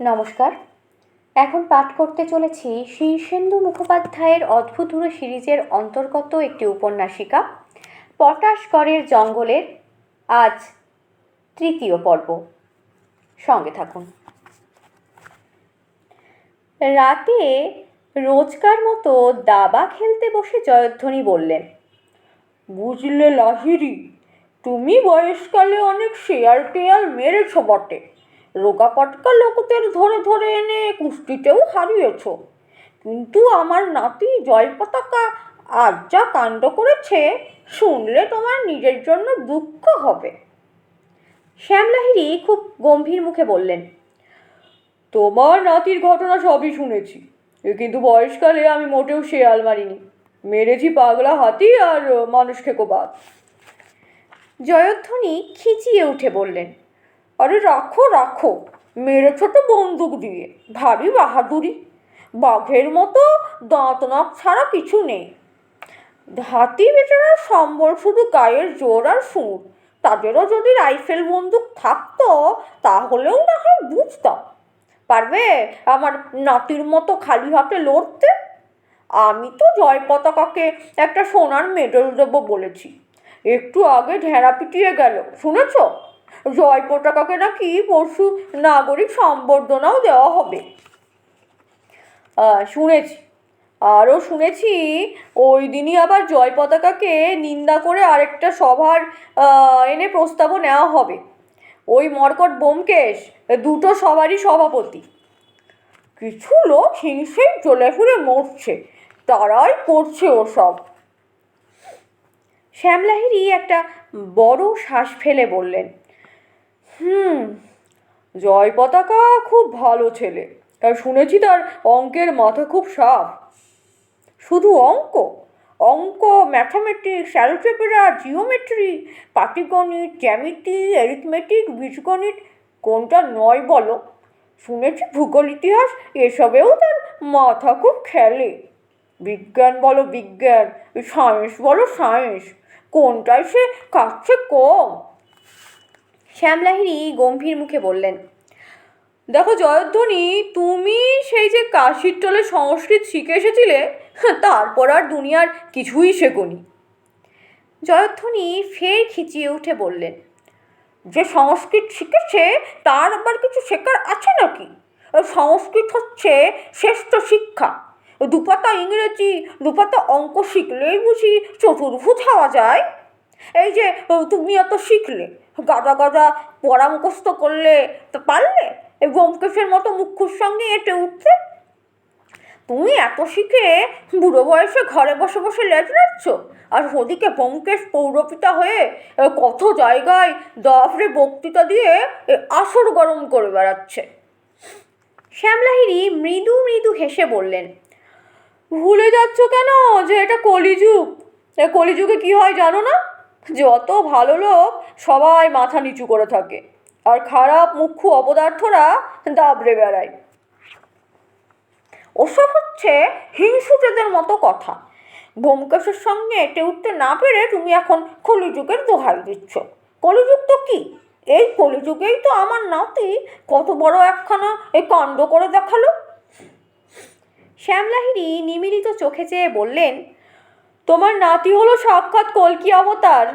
নমস্কার। এখন পাঠ করতে চলেছি শীর্ষেন্দু মুখোপাধ্যায়ের অদ্ভুতূর সিরিজের অন্তর্গত একটি উপন্যাসিকা পটাশগড়ের জঙ্গলের আজ তৃতীয় পর্ব। সঙ্গে থাকুন। রাতে রোজকার মতো দাবা খেলতে বসে জয়ধ্বনি বললেন, বুঝলে লাহিরি তুমি বয়সকালে অনেক শেয়ার টেয়াল মেরেছ বটে। রোগা পটকা লোকদের ধরে ধরে এনে কুস্তিতেও হারিয়েছ। কিন্তু আমার নাতি জয় পতাকা আজ যা কাণ্ড করেছে, শুনলে তোমার নিজের জন্য দুঃখ হবে। শ্যামলাহিরি খুব গম্ভীর মুখে বললেন, তোমার নাতির ঘটনা সবই শুনেছি কিন্তু বয়সকালে আমি মোটেও শেয়াল মারিনি। মেরেছি পাগলা হাতি আর মানুষ খেকো বাঘ। জয়ধ্বনি খিচিয়ে উঠে বললেন আরে রাখো রাখো। মেরেছ তো বন্দুক দিয়ে। ভারী বাহাদুরি। বাঘের মতো দাঁত নাক ছাড়া কিছু নেই। হাতি বেচারার সম্বল শুধু গায়ের জোর আর সুর। তাদেরও যদি রাইফেল বন্দুক থাকতো, তাহলেও না হয় বুঝতাম। পারবে আমার নাতির মতো খালি হাতে লড়তে? আমি তো জয় পতাকাকে একটা সোনার মেডেল দেবো বলেছি। একটু আগে ঢেঁড়া পিটিয়ে গেল, শুনেছ? জয় পতাকাকে নাকি পরশু নাগরিক সম্বর্ধনাও দেওয়া হবে। শুনেছি। আরও শুনেছি, ওই দিনই আবার জয় পতাকাকে নিন্দা করে আরেকটা সভার এনে প্রস্তাবও নেওয়া হবে। ওই মর্কট বোমকেশ দুটো সবারই সভাপতি। কিছু লোক হিংসেই চলে ফিরে মরছে, তারাই করছে ওসব। শ্যামলাহিরি একটা বড় শ্বাস ফেলে বললেন হুম, জয় পতাকা খুব ভালো ছেলে। আর শুনেছি তার অঙ্কের মাথা খুব সাফ। শুধু অঙ্ক? অঙ্ক, ম্যাথামেটিক্স, অ্যালজেব্রা, জিওমেট্রি, পাটিগণিত, জ্যামিতি, অ্যারিথমেটিক, বীজগণিত, কোনটা নয় বলো? শুনেছি ভূগোল, ইতিহাস, এসবেও তার মাথা খুব খেলে। বিজ্ঞান বলো বিজ্ঞান, সায়েন্স বলো সায়েন্স, কোনটায় সে কাছে কম? শ্যামলাহিরি গম্ভীর মুখে বললেন, দেখো জয়ধ্বনি, তুমি সেই যে কাশির টলে সংস্কৃত শিখে এসেছিলে তারপর আর দুনিয়ার কিছুই শেখনি। জয়ধ্বনি ফের খিচিয়ে উঠে বললেন, যে সংস্কৃত শিখেছে, তার আবার কিছু শেখার আছে নাকি? সংস্কৃত হচ্ছে শ্রেষ্ঠ শিক্ষা। দুপাতা ইংরেজি, দুপাতা অঙ্ক শিখলেই বুঝি চতুর্ভুজ হওয়া যায়। এই যে তুমি এত শিখলে, গাদা গাদা পড়া মুখস্থ করলে তো পারলে? এই ব্যোমকেশের মতো মুখ্যর সঙ্গে এঁটে উঠতে? তুমি এত শিখে বুড়ো বয়সে ঘরে বসে বসে লেজ নাড়ছ আর ওদিকে ব্যোমকেশ পৌরপিতা হয়ে কত জায়গায় দফরে বক্তৃতা দিয়ে আসর গরম করে বেড়াচ্ছে। শ্যামলাহিরি মৃদু মৃদু হেসে বললেন, ভুলে যাচ্ছ কেন যে এটা কলিযুগ? কলিযুগে কি হয় জানো না? যত ভালো লোক সবাই মাথা নিচু করে থাকে। আর খারাপ মুখ্য অপদার্থরা দাবড়ে বেড়ায়। ওসব হচ্ছে হিংসুটেদের মতো কথা। ব্যোমকেশের সঙ্গে এটে উঠতে না পেরে তুমি এখন কলিযুগের দোহাই দিচ্ছ। কলিযুগ তো কি? এই কলিযুগেই তো আমার নাতি কত বড় একখানা এই কাণ্ড করে দেখাল। শ্যামলাহিরি নিমিলিত চোখে চেয়ে বললেন তোমার নাতি হলো সাক্ষাৎ কলকি অবতার?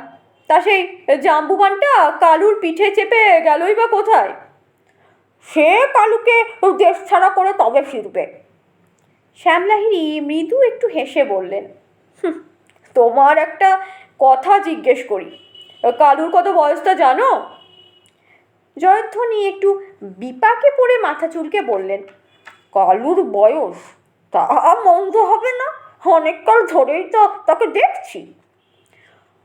তা সেই জাম্বুবানটা কালুর পিঠে চেপে গেলই বা কোথায়? সে কালুকে দেশ ছাড়া করে তবে ফিরবে। শ্যামলাহিরি মৃদু একটু হেসে বললেন তোমার একটা কথা জিজ্ঞেস করি। কালুর কত বয়সটা জানো? জয়ধ্বনি একটু বিপাকে পড়ে মাথা চুলকে বললেন, কালুর বয়স? তা মন্দ হবে না। অনেককাল ধরেই তো তাকে দেখছি।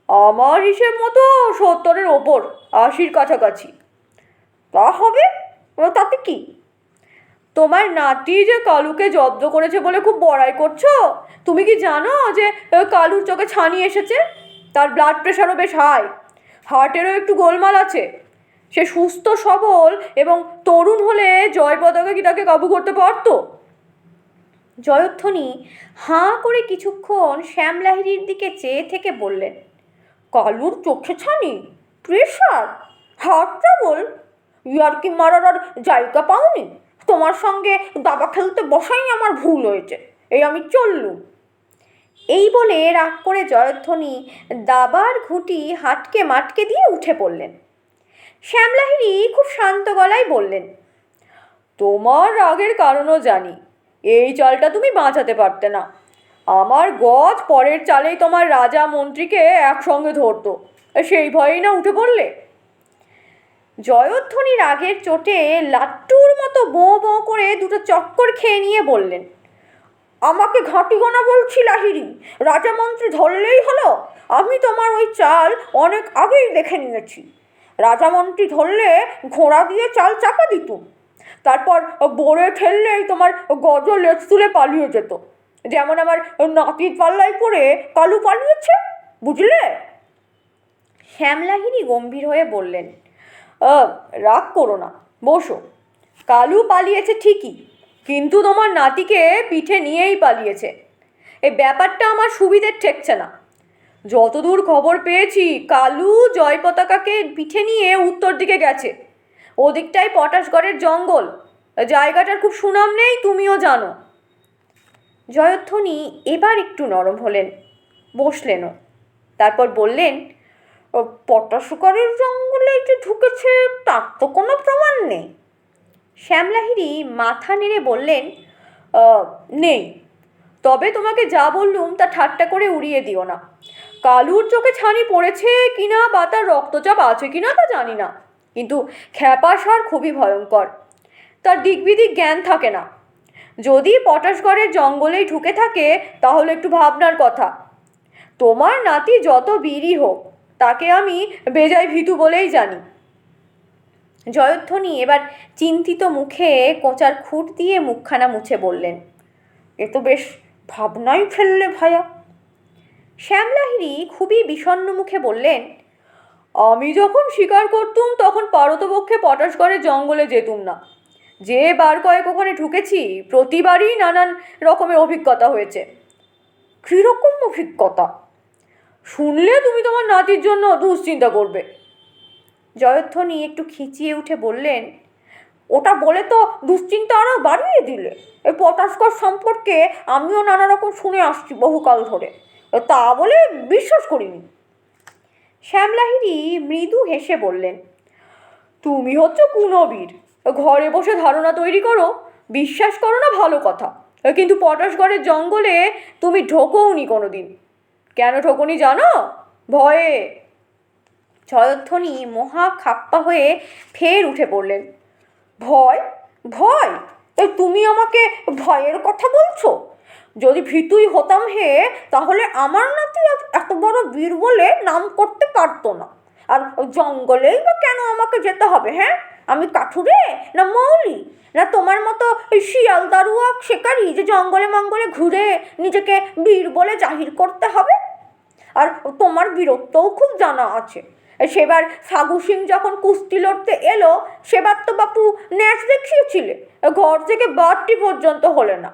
আমার হিসেব মতো সত্তরের ওপর আশির কাছাকাছি। তা হবে? তাতে কি? তোমার নাতি যে কালুকে জব্দ করেছে বলে খুব বড়াই করছ? তুমি কি জানো যে কালুর চোখে ছানি এসেছে? তার ব্লাড প্রেশারও বেশ হাই হার্টেরও একটু গোলমাল আছে। সে সুস্থ সবল এবং তরুণ হলে জয় কি তাকে কাবু করতে পারতো? জয়ধ্বনি হাঁ করে কিছুক্ষণ শ্যামলাহিরির দিকে চেয়ে থেকে বললেন, কালুর চোখে ছানি, প্রেশার হার্ট ট্রাবল ইয়ার কি মারার আর জায়গা পাওনি? তোমার সঙ্গে দাবা খেলতে বসাই আমার ভুল হয়েছে, এই আমি চললুম। এই বলে রাগ করে জয়ধ্বনি দাবার ঘুটি হাটকে মাটকে দিয়ে উঠে পড়লেন। শ্যামলাহিরি খুব শান্ত গলায় বললেন, তোমার রাগের কারণও জানি এই চালটা তুমি বাঁচাতে পারতে না। আমার গজ পরের চালেই তোমার রাজা মন্ত্রীকে একসঙ্গে ধরতো। সেই ভয়েই না উঠে পড়লে? জয়ধ্বনি রাগের চোটে লাট্টুর মতো বোঁ বোঁ করে দুটো চক্কর খেয়ে নিয়ে বললেন, আমাকে ঘাঁটি গোনা বলছি লাহিরি রাজামন্ত্রী ধরলেই হলো। আমি তোমার ওই চাল অনেক আগেই দেখে নিয়েছি। রাজামন্ত্রী ধরলে ঘোড়া দিয়ে চাল চাপা দিতুম। তারপর বোরে ঠেললেই তোমার গজ লেজ তুলে পালিয়ে যেত। যেমন আমার নাতির পাল্লায় পড়ে কালু পালিয়েছে, বুঝলে? শ্যামলাহিনী গম্ভীর হয়ে বললেন রাগ করো না, বসো। কালু পালিয়েছে ঠিকই, কিন্তু তোমার নাতিকে পিঠে নিয়েই পালিয়েছে। এই ব্যাপারটা আমার সুবিধের ঠেকছে না। যতদূর খবর পেয়েছি, কালু জয় পতাকাকে পিঠে নিয়ে উত্তর দিকে গেছে। ওদিকটাই পটাশগড়ের জঙ্গল। জায়গাটার খুব সুনাম নেই, তুমিও জানো। জয়ধ্বনি এবার একটু নরম হলেন, বসলেনও। তারপর বললেন পটাশগড়ের জঙ্গলে যে ঢুকেছে, তার তো কোনো প্রমাণ নেই। শ্যামলাহিরি মাথা নেড়ে বললেন নেই। তবে তোমাকে যা বললুম, তা ঠাট্টা করে উড়িয়ে দিও না। কালুর চোখে ছানি পড়েছে কিনা, বা তার রক্তচাপ আছে কিনা, তা জানি না। কিন্তু খ্যাপাসার খুবই ভয়ঙ্কর। তার দিকবিদিক জ্ঞান থাকে না। যদি পটাশগড়ের জঙ্গলেই ঢুকে থাকে, তাহলে একটু ভাবনার কথা। তোমার নাতি যত বীরই হোক, তাকে আমি বেজায় ভীতু বলেই জানি। জয়ধ্বনি এবার চিন্তিত মুখে কোঁচার খুঁট দিয়ে মুখখানা মুছে বললেন, এ তো বেশ ভাবনাই ফেললে ভায়া। শ্যামলাহিরি খুবই বিষণ্ণ মুখে বললেন আমি যখন শিকার করতুম, তখন পারতপক্ষে পটাশগড়ের জঙ্গলে যেতুম না। যে বার কয়েক ওখানে ঢুকেছি, প্রতিবারই নানান রকমের অভিজ্ঞতা হয়েছে। কীরকম অভিজ্ঞতা? শুনলে তুমি তোমার নাতির জন্য দুশ্চিন্তা করবে। জয়ধ্বনি একটু খিচিয়ে উঠে বললেন, ওটা বলে তো দুশ্চিন্তা আরও বাড়িয়ে দিলে। এই পটাশগড় সম্পর্কে আমিও নানা রকম শুনে আসছি বহুকাল ধরে। তা বলে বিশ্বাস করিনি। শ্যামলাহিরি মৃদু হেসে বললেন, তুমি হচ্ছে কুনবীর। ঘরে বসে ধারণা তৈরি করো, বিশ্বাস করো না ভালো কথা। কিন্তু পটাশগড়ের জঙ্গলে তুমি ঢোকোনি কোনো দিন কেন ঠোকনি জানো? ভয়ে। জয়ধ্বনি মহা খাপ্পা হয়ে ফের উঠে পড়লেন, ভয়? ভয়? তুমি আমাকে ভয়ের কথা বলছো? যদি ভীতুই হতাম হে, তাহলে আমার নাতি এত বড় বীর বলে নাম করতে পারতো না। আর জঙ্গলেই বা কেন আমাকে যেতে হবে হ্যাঁ? আমি কাঠুরে না মৌলি? না তোমার মতো শিয়াল দারুয়া শেখারি যে জঙ্গলে মঙ্গলে ঘুরে নিজেকে বীর বলে জাহির করতে হবে? আর তোমার বীরত্বও খুব জানা আছে। সেবার সাগু সিং যখন কুস্তি লড়তে এলো, সেবার তো বাপু ন্যাচ দেখিয়েছিলে। ঘর থেকে বারটি পর্যন্ত হলে না।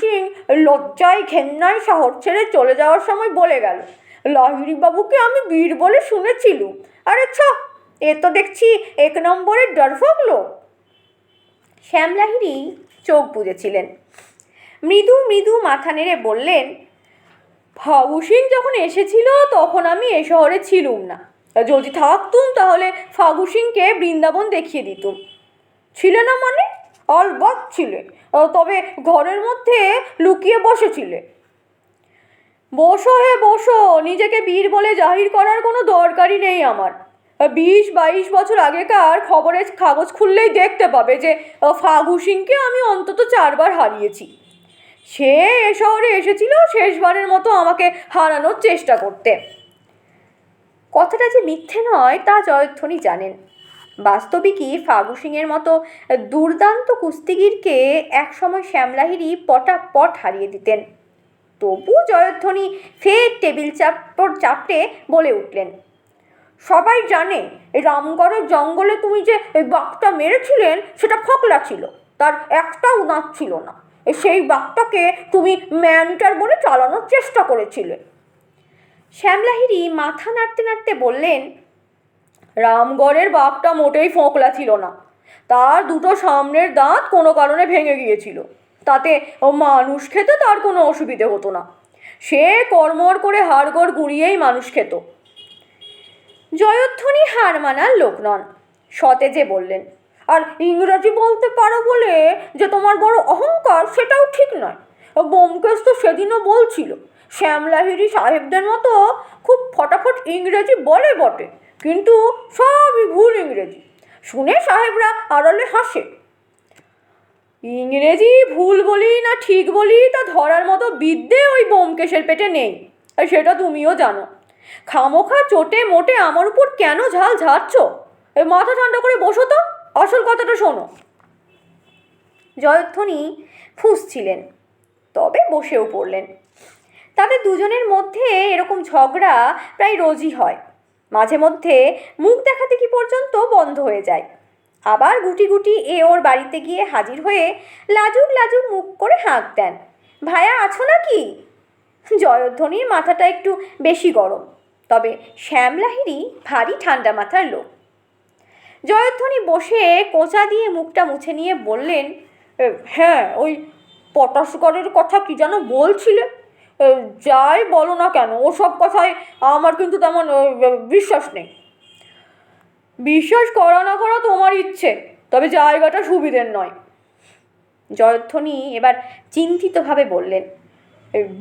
সিং লজ্জায় ঘেন্নায় শহর ছেড়ে চলে যাওয়ার সময় বলে গেল বাবুকে আমি বীর বলে শুনেছিলুম। আরে ছ, এ তো দেখছি এক নম্বরের ডরফক লোক। শ্যামলাহিরি চোখ বুজেছিলেন। মৃদু মৃদু মাথা নেড়ে বললেন ফাগু সিং যখন এসেছিল তখন আমি এ শহরে ছিলুম না। যদি থাকতুম তাহলে ফাগু সিংকে বৃন্দাবন দেখিয়ে দিতুম। ছিল না মানে? অলবৎ ছিলে তবে ঘরের মধ্যে লুকিয়ে বসেছিলে। বসো হে, বসো, নিজেকে বীর বলে জাহির করার কোনো দরকারই নেই আমার। বিশ, বাইশ বছর আগেকার খবরের কাগজ খুললেই দেখতে পাবে যে ফাগু সিংকে আমি অন্তত চারবার হারিয়েছি। সে এ শহরে এসেছিল শেষবারের মতো আমাকে হারানোর চেষ্টা করতে। কথাটা যে মিথ্যে নয়, তা জয়ধ্বনি জানেন। বাস্তবিকই ফাগু সিংয়ের মতো দুর্দান্ত কুস্তিগিরকে একসময় শ্যামলাহিরি পটাপট হারিয়ে দিতেন। তবু জয়ধ্বনি ফের টেবিল চাপড় চাপড়ে বলে উঠলেন, সবাই জানে রামগড়ের জঙ্গলে তুমি যে বাঘটা মেরেছিলেন সেটা ফকলা ছিল, তার একটাও দাঁত ছিল না। সেই বাঘটাকে তুমি ম্যানিটার বলে চালানোর চেষ্টা করেছিলে। শ্যামলাহিরি মাথা নাড়তে নাড়তে বললেন রামগড়ের বাঘটা মোটেই ফোঁকলা ছিল না। তার দুটো সামনের দাঁত কোনো কারণে ভেঙে গিয়েছিল। তাতে মানুষ খেতে তার কোনো অসুবিধে হতো না। সে কর্মর করে হাড়গড় গুঁড়িয়েই মানুষ খেত। জয়ধ্বনি হার মানার লোক নন, সতেজে বললেন। আর ইংরাজি বলতে পারো বলে যে তোমার বড় অহংকার সেটাও ঠিক নয়। বোমকেশ তো সেদিনও বলছিল, শ্যামলাহিরি সাহেবদের মতো খুব ফটাফট ইংরেজি বলে বটে। কিন্তু সবই ভুল ইংরেজি। শুনে সাহেবরা আড়ালে হাসে। ইংরেজি ভুল বলি না ঠিক বলি, তা ধরার মতো বিদ্যে ওই বোমকেশের পেটে নেই। আর সেটা তুমিও জানো। খামোখা চোটে মোটে আমার উপর কেন ঝাল ঝাড়ছ? মাথা ঠান্ডা করে বসো তো, আসল কথাটা শোনো। জয়ধ্বনি ফুঁসছিলেন, তবে বসেও পড়লেন। তাদের দুজনের মধ্যে এরকম ঝগড়া প্রায় রোজই হয়। মাঝে মধ্যে মুখ দেখাতে কি পর্যন্ত বন্ধ হয়ে যায়। আবার গুটি গুটি এ ওর বাড়িতে গিয়ে হাজির হয়ে লাজুক লাজুক মুখ করে হাঁক দেন। ভায়া, আছো নাকি? জয়ধ্বনির মাথাটা একটু বেশি গরম, তবে শ্যামলাহিরি ভারী ঠান্ডা মাথার লোক। জয়ধ্বনি বসে কোচা দিয়ে মুখটা মুছে নিয়ে বললেন হ্যাঁ ওই পটাশগড়ের কথা কি যেন বলছিলে? যাই বলো না কেন, ওসব কথায় আমার কিন্তু তেমন বিশ্বাস নেই। বিশ্বাস করা না করা তোমার ইচ্ছে, তবে জায়গাটা সুবিধের নয়। জয়ধ্বনি এবার চিন্তিতভাবে বললেন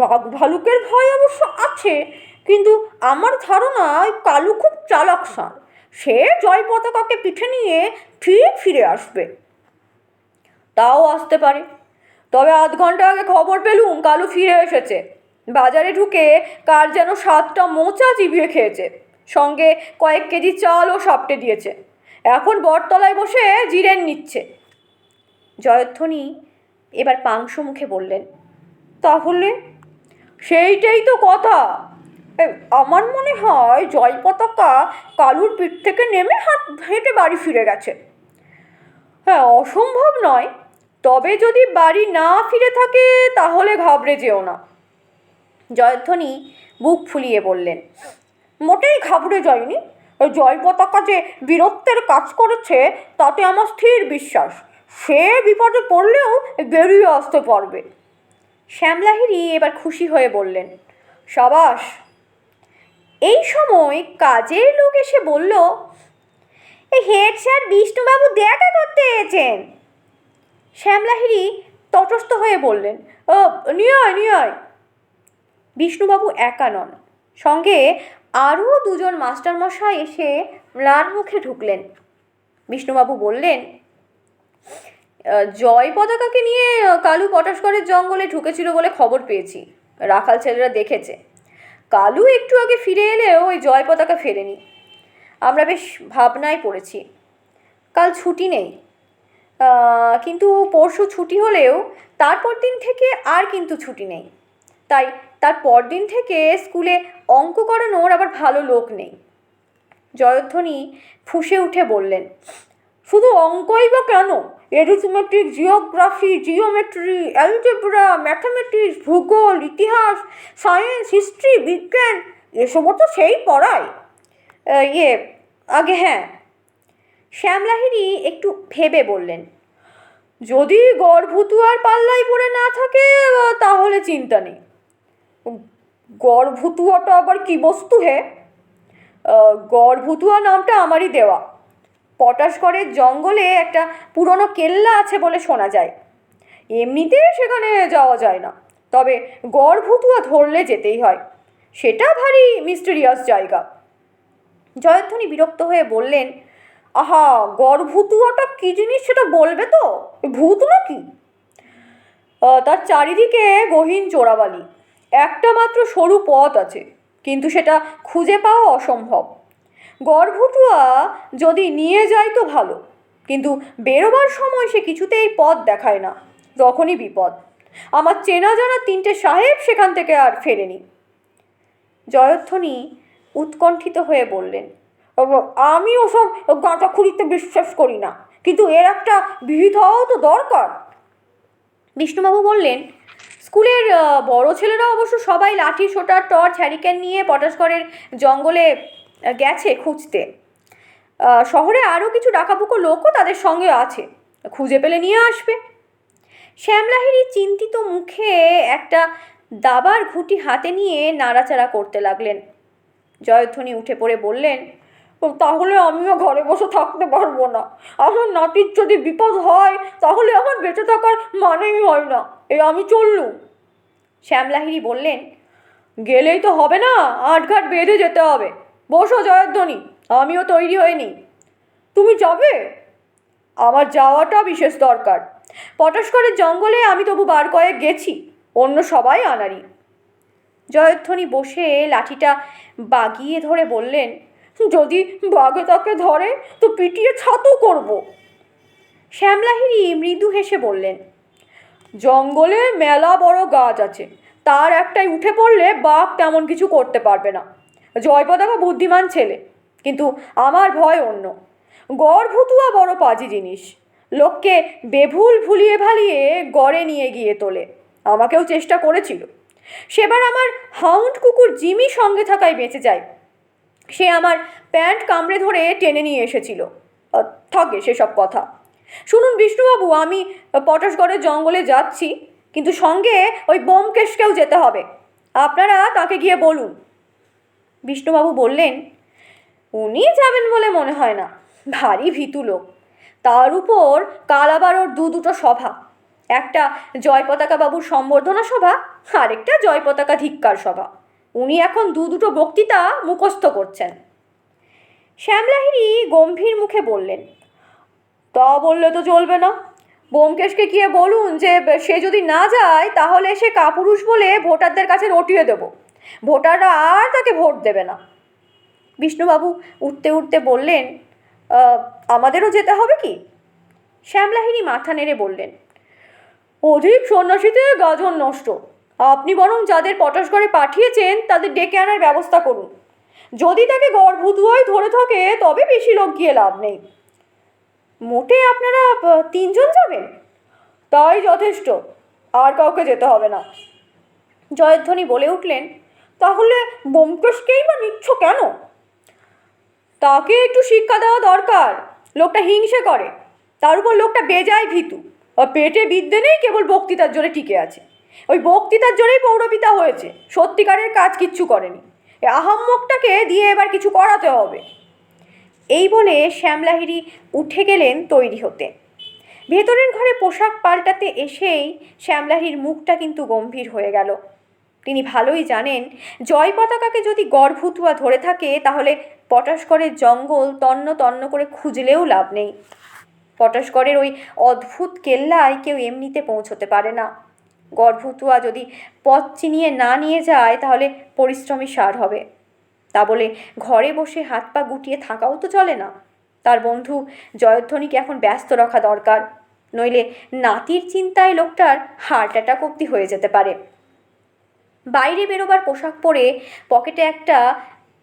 বাঘ ভালুকের ভয় অবশ্য আছে, কিন্তু আমার ধারণা কালু খুব চালাক ষাঁড় সে জয় পতাকাকে পিঠে নিয়ে ঠিক ফিরে আসবে। তাও আসতে পারে। তবে আধ ঘণ্টা আগে খবর পেলুম কালু ফিরে এসেছে। বাজারে ঢুকে কার যেন সাতটা মোচা চিবিয়ে খেয়েছে। সঙ্গে কয়েক কেজি চালও সাপটে দিয়েছে। এখন বটতলায় বসে জিরেন নিচ্ছে। জয়ধ্বনি এবার পাংশু মুখে বললেন, তাহলে সেইটাই তো কথা। আমার মনে হয় জয় পতাকা কালুর পিঠ থেকে নেমে হাত হেঁটে বাড়ি ফিরে গেছে। হ্যাঁ অসম্ভব নয়। তবে যদি বাড়ি না ফিরে থাকে, তাহলে ঘাবড়ে যেও না। জয়ধ্বনি বুক ফুলিয়ে বললেন, মোটেই ঘাবড়ে যায়নি জয় পতাকা যে বীরত্বের কাজ করেছে, তাতে আমার স্থির বিশ্বাস। সে বিপদে পড়লেও বেরিয়ে আসতে পারবে। শ্যামলাহিরি এবার খুশি হয়ে বললেন, সাবাস, এই সময় কাজের লোক এসে বলল হেড স্যার বিষ্ণুবাবু দেখা করতে এসেছেন। শ্যামলাহিরি তটস্থ হয়ে বললেন, ও, নিয়ে আয় নিয়ে আয়। বিষ্ণুবাবু একা নন। সঙ্গে আরও দুজন মাস্টারমশাই এসে ম্লান মুখে ঢুকলেন। বিষ্ণুবাবু বললেন "আহ, জয় পতাকাকে নিয়ে কালু পটাশগড়ের জঙ্গলে ঢুকেছিল বলে খবর পেয়েছি। রাখাল ছেলেরা দেখেছে। কালু একটু আগে ফিরে এলেও ওই জয় পতাকা ফেরেনি। আমরা বেশ ভাবনায় পড়েছি। কাল ছুটি নেই। কিন্তু পরশু ছুটি হলেও তারপর দিন থেকে আর কিন্তু ছুটি নেই। তাই তার পরদিন থেকে স্কুলে অঙ্ক করানোর আবার ভালো লোক নেই। জয়ধ্বনি ফুঁসে উঠে বললেন, শুধু অঙ্কই বা কেন? Arithmetic, geography, geometry, algebra, mathematics, ভূগোল, ইতিহাস, সায়েন্স, হিস্ট্রি, বিজ্ঞান এসবও তো সেই পড়ায়। ইয়ে আগে হ্যাঁ। শ্যামলাহিনী একটু ভেবে বললেন, যদি গড়ভুতুয়ার পাল্লাই পড়ে না থাকে, তাহলে চিন্তা নেই। গড়ভুতুয়াটা আবার কি বস্তু হে? গড়ভুতুয়া নামটা আমারই দেওয়া। পটাশগড়ের জঙ্গলে একটা পুরনো কেল্লা আছে বলে শোনা যায়। এমনিতে সেখানে যাওয়া যায় না। তবে গড়ভুতুয়া ধরলে যেতেই হয়। সেটা ভারী মিস্টেরিয়াস জায়গা। জয়ধ্বনি বিরক্ত হয়ে বললেন, আহা, গড়ভুতুয়াটা কী জিনিস সেটা বলবে তো? ভূত নাকি? তার চারিদিকে গহীন চোরাবালি। একটা মাত্র সরু পথ আছে, কিন্তু সেটা খুঁজে পাওয়া অসম্ভব। গড়ভুতুয়া যদি নিয়ে যায় তো ভালো, কিন্তু বেরোবার সময় সে কিছুতেই পথ দেখায় না, তখনই বিপদ। আমার চেনা জানা তিনটে সাহেব সেখান থেকে আর ফেরেনি। জয়ধ্বনি উৎকণ্ঠিত হয়ে বললেন আমি ওসব গাঁজাখুরিতে বিশ্বাস করি না, কিন্তু এর একটা বিহিত হওয়াও তো দরকার। বিষ্ণুবাবু বললেন স্কুলের বড় ছেলেরা অবশ্য সবাই লাঠি, সোটার, টর্চ, হ্যারিকেন নিয়ে পটাশগড়ের জঙ্গলে গেছে খুঁজতে। শহরে আরও কিছু ডাকাবুকো লোকও তাদের সঙ্গে আছে। খুঁজে পেলে নিয়ে আসবে। শ্যামলাহিরি চিন্তিত মুখে একটা দাবার ঘুঁটি হাতে নিয়ে নাড়াচাড়া করতে লাগলেন। জয়ধ্বনি উঠে পড়ে বললেন তাহলে আমিও ঘরে বসে থাকতে পারব না। আমার নাতির যদি বিপদ হয়, তাহলে আমার বেঁচে থাকার মানেই হয় না। এ আমি চললুম শ্যামলাহিরি বললেন, গেলেই তো হবে না, আটঘাট বেঁধে যেতে হবে। বসো জয়ধ্বনি, আমিও তৈরি হয়ে নিই তুমি যাবে? আমার যাওয়াটা বিশেষ দরকার। পটাশকরের জঙ্গলে আমি তবু বার কয়েক গেছি, অন্য সবাই আনারি জয়ধ্বনি বসে লাঠিটা বাগিয়ে ধরে বললেন যদি বাঘে তাকে ধরে, তো পিটিয়ে ছাতু করব। শ্যামলাহিরি মৃদু হেসে বললেন, জঙ্গলে মেলা বড় গাছ আছে। তার একটাই উঠে পড়লে বাঘ তেমন কিছু করতে পারবে না। জয়পতাকা বুদ্ধিমান ছেলে, কিন্তু আমার ভয় অন্য। গড়ভুতুয়া বড় পাজি জিনিস। লোককে বেভুল ভুলিয়ে ভালিয়ে গড়ে নিয়ে গিয়ে তোলে। আমাকেও চেষ্টা করেছিল। সেবার আমার হাউন্ড কুকুর জিমি সঙ্গে থাকায় বেঁচে যায়। সে আমার প্যান্ট কামড়ে ধরে টেনে নিয়ে এসেছিল। থাকে সেসব কথা। শুনুন বিষ্ণুবাবু, আমি পটাশগড়ের জঙ্গলে যাচ্ছি, কিন্তু সঙ্গে ওই বোমকেশকেও যেতে হবে। আপনারা তাকে গিয়ে বলুন। বিষ্ণুবাবু বললেন, উনি যাবেন বলে মনে হয় না। ভারী ভীতু লোক। তার উপর কাল আবার ওর দু দুটো সভা। একটা জয় পতাকা বাবুর সম্বর্ধনা সভা, আরেকটা জয় পতাকা ধিক্কার সভা। উনি এখন দু দুটো বক্তৃতা মুখস্থ করছেন। শ্যামলাহিরি গম্ভীর মুখে বললেন, তা বললে তো চলবে না। বোমকেশকে গিয়ে বলুন যে, সে যদি না যায়, তাহলে সে কাপুরুষ বলে ভোটারদের কাছে রটিয়ে দেবো। ভোটাররা আর তাকে ভোট দেবে না। বিষ্ণুবাবু উঠতে উঠতে বললেন আমাদেরও যেতে হবে কি? শ্যামলাহিরি মাথা নেড়ে বললেন, অধিক সন্ন্যাসীতে গাজন নষ্ট। আপনি বরং যাদের পটাশগড়ে পাঠিয়েছেন, তাদের ডেকে আনার ব্যবস্থা করুন। যদি তাকে গর্ভুতুয়ায় ধরে থাকে, তবে বেশি লোক গিয়ে লাভ নেই। মোটে আপনারা তিনজন যাবেন? তাই যথেষ্ট। আর কাউকে যেতে হবে না। জয়ধ্বনি বলে উঠলেন, তাহলে বোমকেশকেই বা নিচ্ছ কেন? তাকে একটু শিক্ষা দেওয়া দরকার। লোকটা হিংসে করে। তার উপর লোকটা বেজায় ভীতু। পেটে বিদ্যে নেই, কেবল বক্তৃতার জোরে টিকে আছে। ওই বক্তৃতার জোরেই পৌরপিতা হয়েছে। সত্যিকারের কাজ কিচ্ছু করেনি। আহাম্মকটাকে দিয়ে এবার কিছু করাতে হবে। এই বলে শ্যামলাহিরি উঠে গেলেন তৈরি হতে। ভেতরের ঘরে পোশাক পাল্টাতে এসেই শ্যামলাহির মুখটা কিন্তু গম্ভীর হয়ে গেল। তিনি ভালোই জানেন, জয় পতাকাকে যদি গড়ভুতুয়া ধরে থাকে, তাহলে পটাশগড়ের জঙ্গল তন্ন তন্ন করে খুঁজলেও লাভ নেই। পটাশগড়ের ওই অদ্ভুত কেল্লায় কেউ এমনিতে পৌঁছতে পারে না। গর্ভতুয়া যদি পথ চিনিয়ে না নিয়ে যায়, তাহলে পরিশ্রমী সার হবে। তা বলে ঘরে বসে হাত পা গুটিয়ে থাকাও তো চলে না। তার বন্ধু জয়ধ্বনিকে এখন ব্যস্ত রাখা দরকার। নইলে নাতির চিন্তায় লোকটার হার্ট অ্যাটাক অব্দি হয়ে যেতে পারে। বাইরে বেরোবার পোশাক পরে পকেটে একটা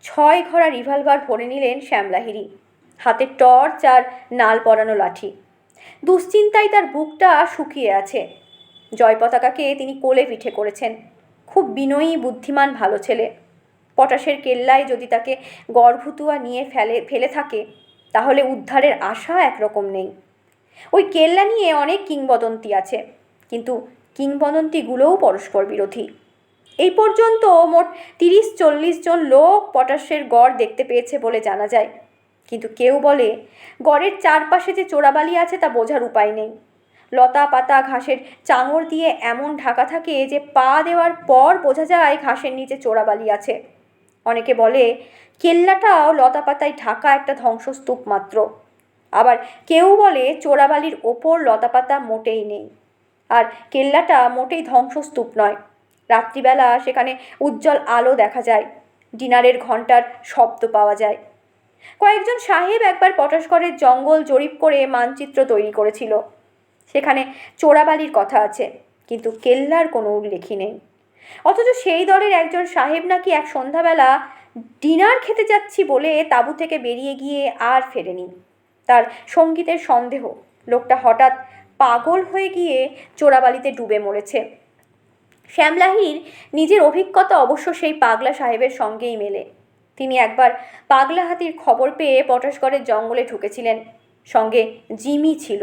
ছয় ঘোড়া রিভলভার ভরে নিলেন শ্যামলাহিরি হাতে টর্চ আর নাল পরানো লাঠি। দুশ্চিন্তায় তার বুকটা শুকিয়ে আছে। জয় পতাকাকে তিনি কোলে পিঠে করেছেন। খুব বিনয়ী, বুদ্ধিমান, ভালো ছেলে। পটাশের কেল্লায় যদি তাকে গর্ভতুয়া নিয়ে ফেলে ফেলে থাকে, তাহলে উদ্ধারের আশা একরকম নেই। ওই কেল্লা নিয়ে অনেক কিংবদন্তি আছে, কিন্তু কিংবদন্তিগুলোও পরস্পর বিরোধী। এই পর্যন্ত মোট তিরিশ চল্লিশ জন লোক পটাশের গড় দেখতে পেয়েছে বলে জানা যায়। কিন্তু কেউ বলে, গড়ের চারপাশে যে চোরাবালি আছে তা বোঝার উপায় নেই। লতা পাতা ঘাসের চাঙড় দিয়ে এমন ঢাকা থাকে যে পা দেওয়ার পর বোঝা যায় ঘাসের নিচে চোরাবালি আছে। অনেকে বলে, কেল্লাটাও লতা পাতায় ঢাকা একটা ধ্বংসস্তূপ মাত্র। আবার কেউ বলে, চোরাবালির ওপর লতাপাতা মোটেই নেই। আর কেল্লাটা মোটেই ধ্বংসস্তূপ নয়। রাত্রিবেলা সেখানে উজ্জ্বল আলো দেখা যায়। ডিনারের ঘণ্টার শব্দ পাওয়া যায়। কয়েকজন সাহেব একবার পটাশগড়ের জঙ্গল জরিপ করে মানচিত্র তৈরি করেছিল। সেখানে চোরাবালির কথা আছে, কিন্তু কেল্লার কোনো উল্লেখই নেই। অথচ সেই দলের একজন সাহেব নাকি এক সন্ধ্যাবেলা ডিনার খেতে যাচ্ছি বলে তাঁবু থেকে বেরিয়ে গিয়ে আর ফেরেনি। তার সঙ্গীতের সন্দেহ, লোকটা হঠাৎ পাগল হয়ে গিয়ে চোরাবালিতে ডুবে মরেছে। শ্যামলাহির নিজের অভিজ্ঞতা অবশ্য সেই পাগলা সাহেবের সঙ্গেই মেলে। তিনি একবার পাগলা হাতির খবর পেয়ে পটাশগড়ের জঙ্গলে ঢুকেছিলেন। সঙ্গে জিমি ছিল।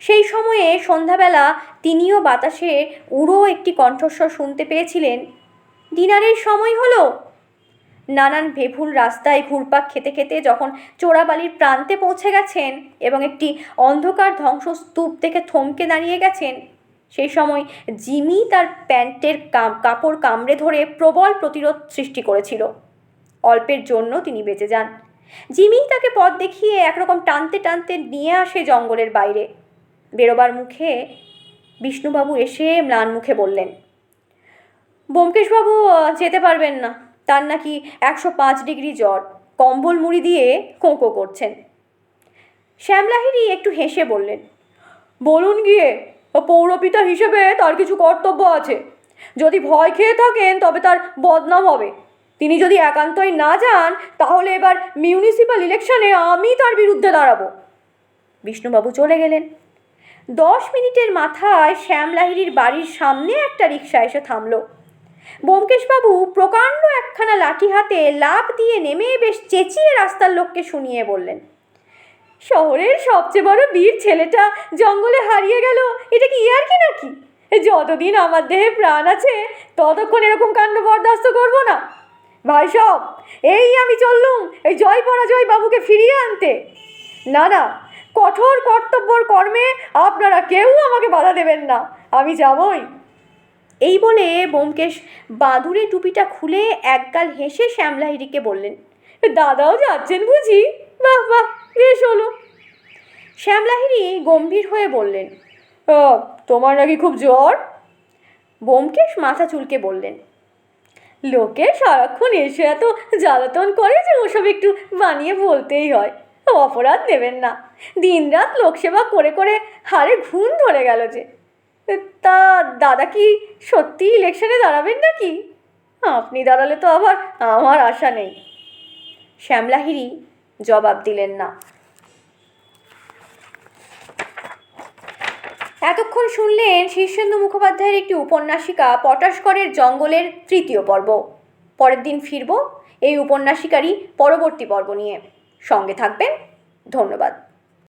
সেই সময়ে সন্ধ্যাবেলা তিনিও বাতাসে উড়ো একটি কণ্ঠস্বর শুনতে পেয়েছিলেন। ডিনারের সময় হলো। নানান ভেভুল রাস্তায় ঘুরপাক খেতে খেতে যখন চোরাবালির প্রান্তে পৌঁছে গেছেন এবং একটি অন্ধকার ধ্বংসস্তূপ দেখে থমকে দাঁড়িয়ে গেছেন, সেই সময় জিমি তার প্যান্টের কাপড় কামড়ে ধরে প্রবল প্রতিরোধ সৃষ্টি করেছিল। অল্পের জন্য তিনি বেঁচে যান। জিমি তাকে পথ দেখিয়ে একরকম টানতে টানতে নিয়ে আসে জঙ্গলের বাইরে। বেরোবার মুখে বিষ্ণুবাবু এসে ম্লান মুখে বললেন, ব্যোমকেশবাবু যেতে পারবেন না। তার নাকি একশো পাঁচ ডিগ্রি জ্বর। কম্বল মুড়ি দিয়ে কোঁকো করছেন। শ্যামলাহিরি একটু হেসে বললেন, বলুন গিয়ে, পৌরপিতা হিসেবে তার কিছু কর্তব্য আছে। যদি ভয় খেয়ে থাকেন, তবে তার বদনাম হবে। তিনি যদি একান্তই না যান, তাহলে এবার মিউনিসিপ্যাল ইলেকশনে আমি তার বিরুদ্ধে দাঁড়াবো। বিষ্ণুবাবু চলে গেলেন। দশ মিনিটের মাথায় শ্যামলাহিরির বাড়ির সামনে একটা রিক্সা এসে থামল। ব্যোমকেশবাবু প্রকাণ্ড একখানা লাঠি হাতে লাফ দিয়ে নেমে বেশ চেঁচিয়ে রাস্তার লোককে শুনিয়ে বললেন, শহরের সবচেয়ে বড় বীর ছেলেটা জঙ্গলে হারিয়ে গেল, এটা কি ইয়ার কি নাকি? যতদিন আমার দেহে প্রাণ আছে, ততক্ষণ এরকম কাণ্ড বরদাস্ত করব না। ভাই সব, এই আমি চললুম এই জয় পরাজয় বাবুকে ফিরিয়ে আনতে। না না কঠোর কর্তব্যর কর্মে আপনারা কেউ আমাকে বাধা দেবেন না। আমি যাবই। এই বলে ব্যোমকেশ বাদুড়ে টুপিটা খুলে একগাল হেসে শ্যামলাহিরিকে বললেন, দাদাও যাচ্ছেন বুঝি? বাহ বাহ, বেশ হলো। শ্যামলাহিরি গম্ভীর হয়ে বললেন তোমার নাকি খুব জ্বর? ব্যোমকেশ মাথা চুলকে বললেন, লোকে সারাক্ষণ এসে এত জ্বালাতন করে যে ওসব একটু বানিয়ে বলতেই হয়। অপরাধ নেবেন না। দিনরাত লোকসেবা করে করে হারে ঘুম ধরে গেল যে। তা দাদা কি সত্যি ইলেকশনে দাঁড়াবেন নাকি? আপনি দাঁড়ালে তো আবার আমার আশা নেই। শ্যামলাহিরি জবাব দিলেন না। এতক্ষণ শুনলেন শীর্ষেন্দু মুখোপাধ্যায়ের একটি উপন্যাসিকা, পটাশকরের জঙ্গলের তৃতীয় পর্ব। পরের দিন ফিরব এই উপন্যাসিকারই পরবর্তী পর্ব নিয়ে। সঙ্গে থাকবেন। ধন্যবাদ।